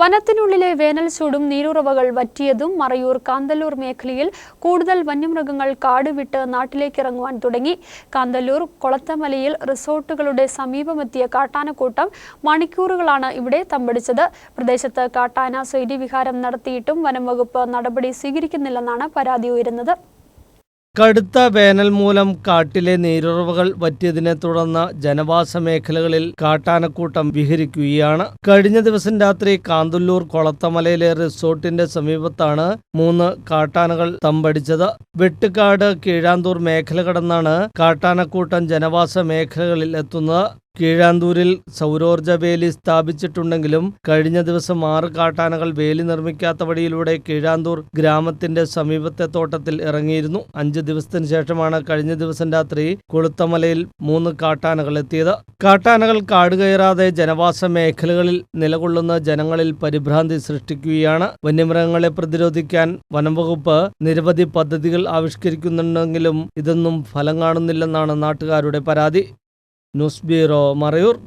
വനത്തിനുള്ളിലെ വേനൽ ചൂടും നീരുറവകൾ വറ്റിയതും മറയൂർ കാന്തല്ലൂർ മേഖലയിൽ കൂടുതൽ വന്യമൃഗങ്ങൾ കാട് വിട്ട് നാട്ടിലേക്കിറങ്ങുവാൻ തുടങ്ങി. കാന്തല്ലൂർ കൊളത്തമലയിൽ റിസോർട്ടുകളുടെ സമീപമെത്തിയ കാട്ടാനക്കൂട്ടം മണിക്കൂറുകളാണ് ഇവിടെ തമ്പടിച്ചത്. പ്രദേശത്ത് കാട്ടാന സ്വൈര്യവിഹാരം നടത്തിയിട്ടും വനം വകുപ്പ് നടപടി സ്വീകരിക്കുന്നില്ലെന്നാണ് പരാതി ഉയരുന്നത്. കടുത്ത വേനൽ മൂലം കാട്ടിലെ നീരുറവകൾ വറ്റിയതിനെ തുടർന്ന് ജനവാസ മേഖലകളിൽ കാട്ടാനക്കൂട്ടം വിഹരിക്കുകയാണ്. കഴിഞ്ഞ ദിവസം രാത്രി കാന്തല്ലൂർ കൊളത്തമലയിലെ റിസോർട്ടിന്റെ സമീപത്താണ് മൂന്ന് കാട്ടാനകൾ തമ്പടിച്ചത്. വെട്ടുകാട് കീഴാന്തൂർ മേഖല കടന്നാണ് കാട്ടാനക്കൂട്ടം ജനവാസ മേഖലകളിൽ എത്തുന്നത്. കീഴാന്തൂരിൽ സൗരോർജ വേലി സ്ഥാപിച്ചിട്ടുണ്ടെങ്കിലും കഴിഞ്ഞ ദിവസം ആറ് കാട്ടാനകൾ വേലി നിർമ്മിക്കാത്ത വഴിയിലൂടെ കീഴാന്തൂർ ഗ്രാമത്തിന്റെ സമീപത്തെ തോട്ടത്തിൽ ഇറങ്ങിയിരുന്നു. അഞ്ച് ദിവസത്തിന് ശേഷമാണ് കഴിഞ്ഞ ദിവസം രാത്രി കൊളുത്തമലയിൽ മൂന്ന് കാട്ടാനകൾ എത്തിയത്. കാട്ടാനകൾ കാടുകയറാതെ ജനവാസ മേഖലകളിൽ നിലകൊള്ളുന്ന ജനങ്ങളിൽ പരിഭ്രാന്തി സൃഷ്ടിക്കുകയാണ്. വന്യമൃഗങ്ങളെ പ്രതിരോധിക്കാൻ വനംവകുപ്പ് നിരവധി പദ്ധതികൾ ആവിഷ്കരിക്കുന്നുണ്ടെങ്കിലും ഇതൊന്നും ഫലം കാണുന്നില്ലെന്നാണ് നാട്ടുകാരുടെ പരാതി. nusbiro marayur